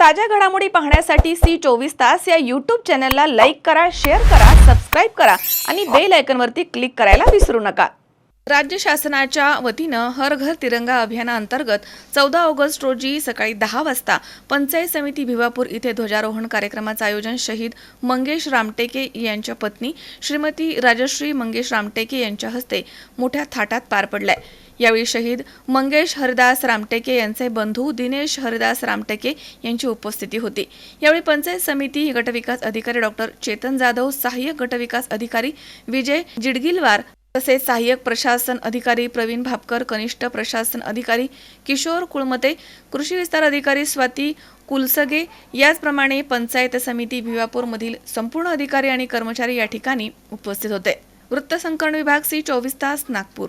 ताज्या घडामोडी पाहण्यासाठी सी चोवीस तास या यूट्यूब चॅनलला लाईक करा शेअर करा सबस्क्राईब करा आणि बेल आयकनवरती क्लिक करायला विसरू नका. राज्य शासनाच्या वतीनं हर घर तिरंगा अभियानाअंतर्गत चौदा ऑगस्ट रोजी सकाळी दहा वाजता पंचायत समिती भिवापूर इथे ध्वजारोहण कार्यक्रमाचं आयोजन शहीद मंगेश रामटेके यांच्या पत्नी श्रीमती राजश्री मंगेश रामटेके यांच्या हस्ते मोठ्या थाटात पार पडलाय. यावेळी शहीद मंगेश हरदास रामटेके यांचे बंधू दिनेश हरदास रामटेके यांची उपस्थिती होती. यावेळी पंचायत समिती गटविकास अधिकारी डॉक्टर चेतन जाधव सहाय्यक गटविकास अधिकारी विजय जिडगिलवार तसेच सहाय्यक प्रशासन अधिकारी प्रवीण भापकर कनिष्ठ प्रशासन अधिकारी किशोर कुळमते कृषी विस्तार अधिकारी स्वाती कुलसगे याचप्रमाणे पंचायत समिती भिवापूरमधील संपूर्ण अधिकारी आणि कर्मचारी या ठिकाणी उपस्थित होते. वृत्तसंकलन विभाग सी चोवीस तास नागपूर.